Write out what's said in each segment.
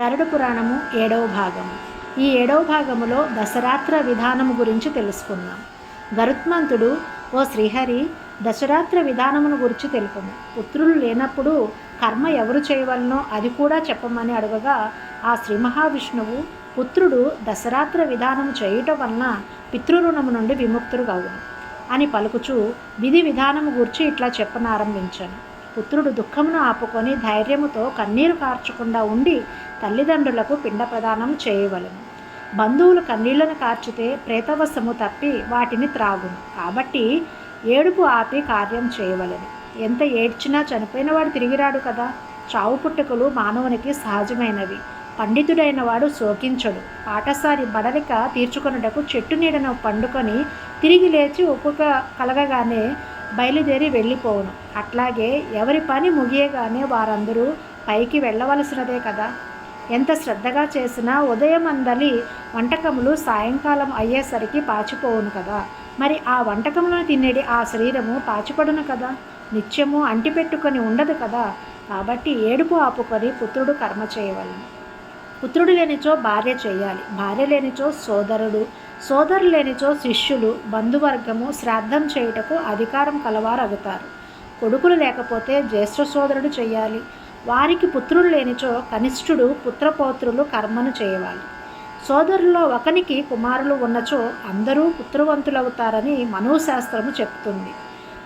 గరుడ పురాణము ఏడవ భాగము. ఈ ఏడవ భాగములో దశరాత్ర విధానము గురించి తెలుసుకుందాం. గరుత్మంతుడు ఓ శ్రీహరి దశరాత్ర విధానమును గురించి తెలుపము. పుత్రులు లేనప్పుడు కర్మ ఎవరు చేయవలనో అది కూడా చెప్పమని అడగగా ఆ శ్రీ మహావిష్ణువు పుత్రుడు దశరాత్ర విధానము చేయుట వలన పితృరుణము నుండి విముక్తుడు కావును అని పలుకుచూ విధి విధానము గురించి ఇట్లా చెప్పనారంభించాను. పుత్రుడు దుఃఖమును ఆపుకొని ధైర్యముతో కన్నీరు కార్చకుండా ఉండి తల్లిదండ్రులకు పిండ ప్రదానం చేయవలను. బంధువులు కన్నీళ్ళను కార్చితే ప్రేతవశము తప్పి వాటిని త్రాగును. కాబట్టి ఏడుపు ఆపి కార్యం చేయవలను. ఎంత ఏడ్చినా చనిపోయిన వాడు తిరిగిరాడు కదా. చావు పుట్టుకలు మానవునికి సహజమైనవి. పండితుడైన వాడు శోకించడు. పాఠశారి బడలిక తీర్చుకొనుటకు చెట్టు నీడను పండుకొని తిరిగి లేచి ఒప్పుక కలగగానే బయలుదేరి వెళ్ళిపోవును. అట్లాగే ఎవరి పని ముగియగానే వారందరూ పైకి వెళ్ళవలసినదే కదా. ఎంత శ్రద్ధగా చేసినా ఉదయం అందలి వంటకములు సాయంకాలం అయ్యేసరికి పాచిపోవును కదా. మరి ఆ వంటకములను తినేది ఆ శరీరము పాచిపడును కదా. నిత్యము అంటిపెట్టుకొని ఉండదు కదా. కాబట్టి ఏడుపు ఆపుకొని పుత్రుడు కర్మ చేయవలను. పుత్రుడు లేనిచో భార్య చేయాలి. భార్య లేనిచో సోదరుడు సోదరు లేనిచో శిష్యులు బంధువర్గము శ్రాద్ధం చేయుటకు అధికారం కలవారు అగుతారు కొడుకులు లేకపోతే జ్యేష్ఠ సోదరుడు చేయాలి వారికి పుత్రుడు లేనిచో కనిష్ఠుడు పుత్రపౌత్రులు కర్మను చేయవాలి. సోదరుల్లో ఒకనికి కుమారులు ఉన్నచో అందరూ పుత్రవంతులవుతారని మనోశాస్త్రము చెప్తుంది.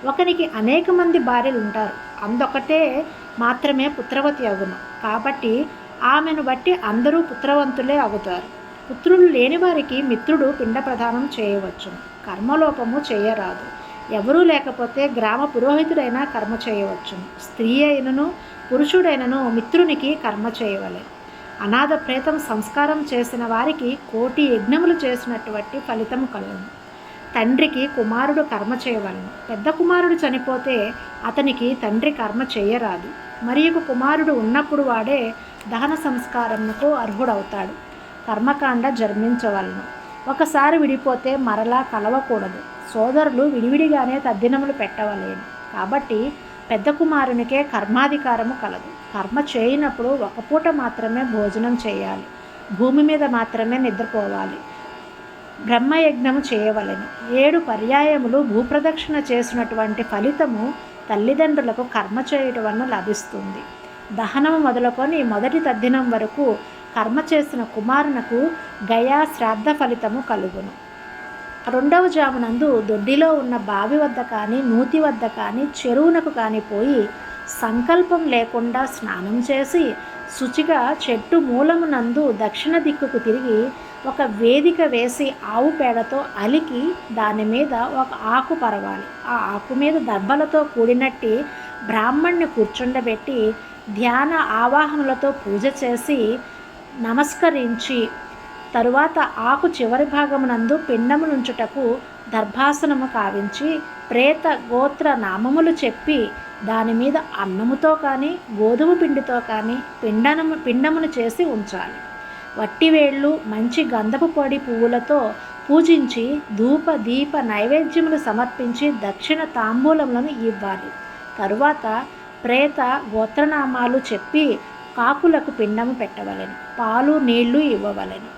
ఒకనికి అనేక మంది భార్యలు ఉంటారు అందొకటే మాత్రమే పుత్రవతి అగును. కాబట్టి ఆమెను బట్టి అందరూ పుత్రవంతులే అవుతారు పుత్రులు లేని వారికి మిత్రుడు పిండ ప్రదానం చేయవచ్చు. కర్మలోపము చేయరాదు. ఎవరూ లేకపోతే గ్రామ పురోహితుడైనా కర్మ చేయవచ్చును స్త్రీ అయినను పురుషుడైనను మిత్రునికి కర్మ చేయవలే. అనాథ ప్రేతం సంస్కారం చేసిన వారికి కోటి యజ్ఞములు చేసినటువంటి ఫలితము కలదు. తండ్రికి కుమారుడు కర్మ చేయవలను. పెద్ద కుమారుడు చనిపోతే అతనికి తండ్రి కర్మ చేయరాదు. మరియు కుమారుడు ఉన్నప్పుడు వాడే దహన సంస్కారమునకు అర్హుడవుతాడు. కర్మకాండ జన్మించవలను. ఒకసారి విడిపోతే మరలా కలవకూడదు. సోదరులు విడివిడిగానే తద్దినములు పెట్టవలేను. కాబట్టి పెద్ద కుమారునికే కర్మాధికారము కలదు. కర్మ చేయనప్పుడు ఒక పూట మాత్రమే భోజనం చేయాలి. భూమి మీద మాత్రమే నిద్రపోవాలి. బ్రహ్మయజ్ఞము చేయవలెను. ఏడు పర్యాయములు భూప్రదక్షిణ చేసినటువంటి ఫలితము తల్లిదండ్రులకు కర్మ చేయటం వలన లభిస్తుంది. దహనము మొదలుకొని మొదటి తద్దినం వరకు కర్మ చేసిన కుమారునకు గయా శ్రాద్ధ ఫలితము కలుగును. రెండవ జామునందు దొడ్డిలో ఉన్న బావి వద్ద కానీ నూతి వద్ద కానీ చెరువునకు కానీ పోయి సంకల్పం లేకుండా స్నానం చేసి శుచిగా చెట్టు మూలమునందు దక్షిణ దిక్కుకు తిరిగి ఒక వేదిక వేసి ఆవు పేడతో అలికి దాని మీద ఒక ఆకు పరవాలి. ఆ ఆకు మీద దర్భలతో కూడినట్టి బ్రాహ్మణ్ణి కూర్చుండబెట్టి ధ్యాన ఆవాహనలతో పూజ చేసి నమస్కరించి తరువాత ఆకు చివరి భాగమునందు పిండమునుంచుటకు దర్భాసనము కావించి ప్రేత గోత్ర నామములు చెప్పి దాని మీద అన్నముతో కానీ గోధుమ పిండితో కానీ పిండనము పిండమును చేసి ఉంచాలి. వట్టివేళ్ళు మంచి గంధపు పొడి పువ్వులతో పూజించి ధూప దీప నైవేద్యములు సమర్పించి దక్షిణ తాంబూలములను ఇవ్వాలి. తరువాత ప్రేత గోత్రనామాలు చెప్పి కాకులకు పిండము పెట్టవలెను పాలు నీళ్ళు ఇవ్వవలెను.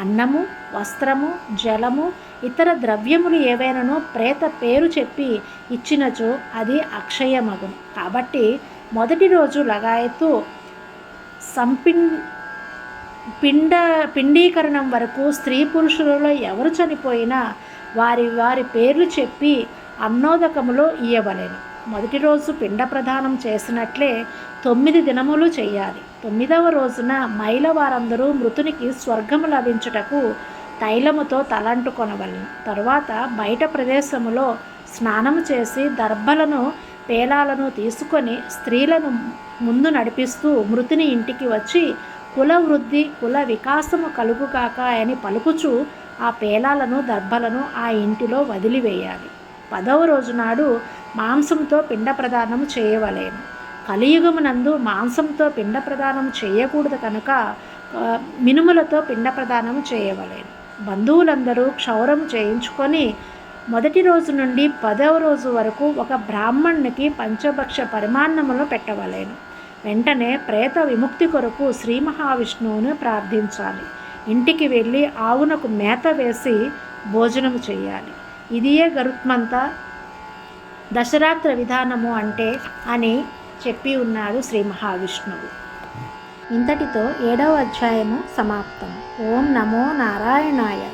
అన్నము వస్త్రము జలము ఇతర ద్రవ్యములు ఏవైనానో ప్రేత పేరు చెప్పి ఇచ్చినచో అది అక్షయమగును. కాబట్టి మొదటి రోజు లగాయతు సంపిన్ పిండ పిండీకరణం వరకు స్త్రీ పురుషులలో ఎవరు చనిపోయినా వారి వారి పేర్లు చెప్పి అన్నోదకములో ఇయ్యవలేను. మొదటి రోజు పిండ ప్రదానం చేసినట్లే తొమ్మిది దినములు చేయాలి. తొమ్మిదవ రోజున మైల వారందరూ మృతునికి స్వర్గము లభించుటకు తైలముతో తలంటుకొనవలను. తరువాత బయట ప్రదేశములో స్నానము చేసి దర్భలను పేలాలను తీసుకొని స్త్రీలను ముందు నడిపిస్తూ మృతుని ఇంటికి వచ్చి కుల వృద్ధి కుల వికాసము కలుగుగాక అని పలుకుచూ ఆ పేలాలను దర్భలను ఆ ఇంటిలో వదిలివేయాలి. పదవ రోజు నాడు మాంసంతో పిండ ప్రదానం చేయవలేను. కలియుగమునందు మాంసంతో పిండ ప్రదానం చేయకూడదు కనుక మినుములతో పిండ ప్రదానం చేయవలేను. బంధువులందరూ క్షౌరం చేయించుకొని మొదటి రోజు నుండి పదవ రోజు వరకు ఒక బ్రాహ్మణునికి పంచభక్ష పరిమాణములు పెట్టవలేను. వెంటనే ప్రేత విముక్తి కొరకు శ్రీ మహావిష్ణువును ప్రార్థించాలి. ఇంటికి వెళ్ళి ఆవునకు మేత వేసి భోజనం చేయాలి ఇదియే గరుత్మంత దశరాత్ర విధానము అంటే అని చెప్పి ఉన్నాడు శ్రీ మహావిష్ణువు. ఇంతటితో ఏడవ అధ్యాయము సమాప్తం. ఓం నమో నారాయణాయ.